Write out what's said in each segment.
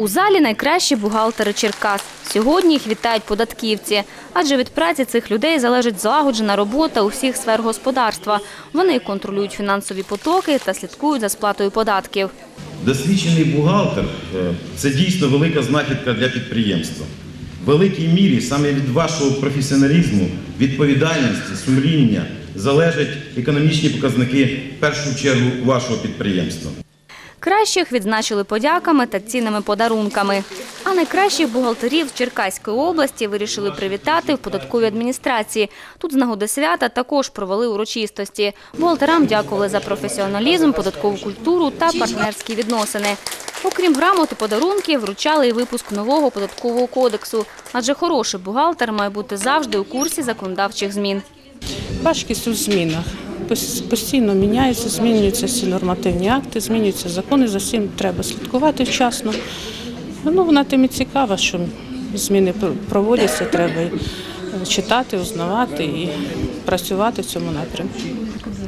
У залі найкращі бухгалтери Черкас. Сьогодні їх вітають податківці, адже від праці цих людей залежить злагоджена робота усіх сфер господарства. Вони контролюють фінансові потоки та слідкують за сплатою податків. Досвідчений бухгалтер е, це дійсно велика знахідка для підприємства. В великій мірі саме від вашого професіоналізму, відповідальності, сумління залежать економічні показники в першу чергу вашого підприємства. Кращих відзначили подяками та цінними подарунками. А найкращих бухгалтерів Черкаської області вирішили привітати в податковій адміністрації. Тут з нагоди свята також провели урочистості. Бухгалтерам дякували за професіоналізм, податкову культуру та партнерські відносини. Окрім грамот і подарунків, вручали і випуск нового податкового кодексу. Адже хороший бухгалтер має бути завжди у курсі законодавчих змін. Важкість у змінах. Пос- Постійно міняється, змінюються всі нормативні акти, змінюються закони, за всім треба слідкувати вчасно. Ну, вона тим і цікава, що зміни проводяться, треба читати, узнавати і працювати в цьому напрямку.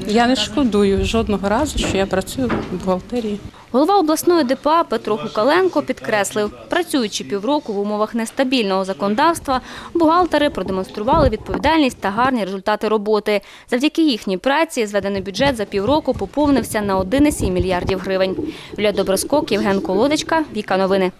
Я не шкодую жодного разу, що я працюю в бухгалтерії. Голова обласної ДПА Петро Гукаленко підкреслив, працюючи півроку в умовах нестабільного законодавства, бухгалтери продемонстрували відповідальність та гарні результати роботи. Завдяки їхній праці зведений бюджет за півроку поповнився на 1,7 мільярдів гривень. Юлія Доброскок, Євген Колодочка, Віка Новини.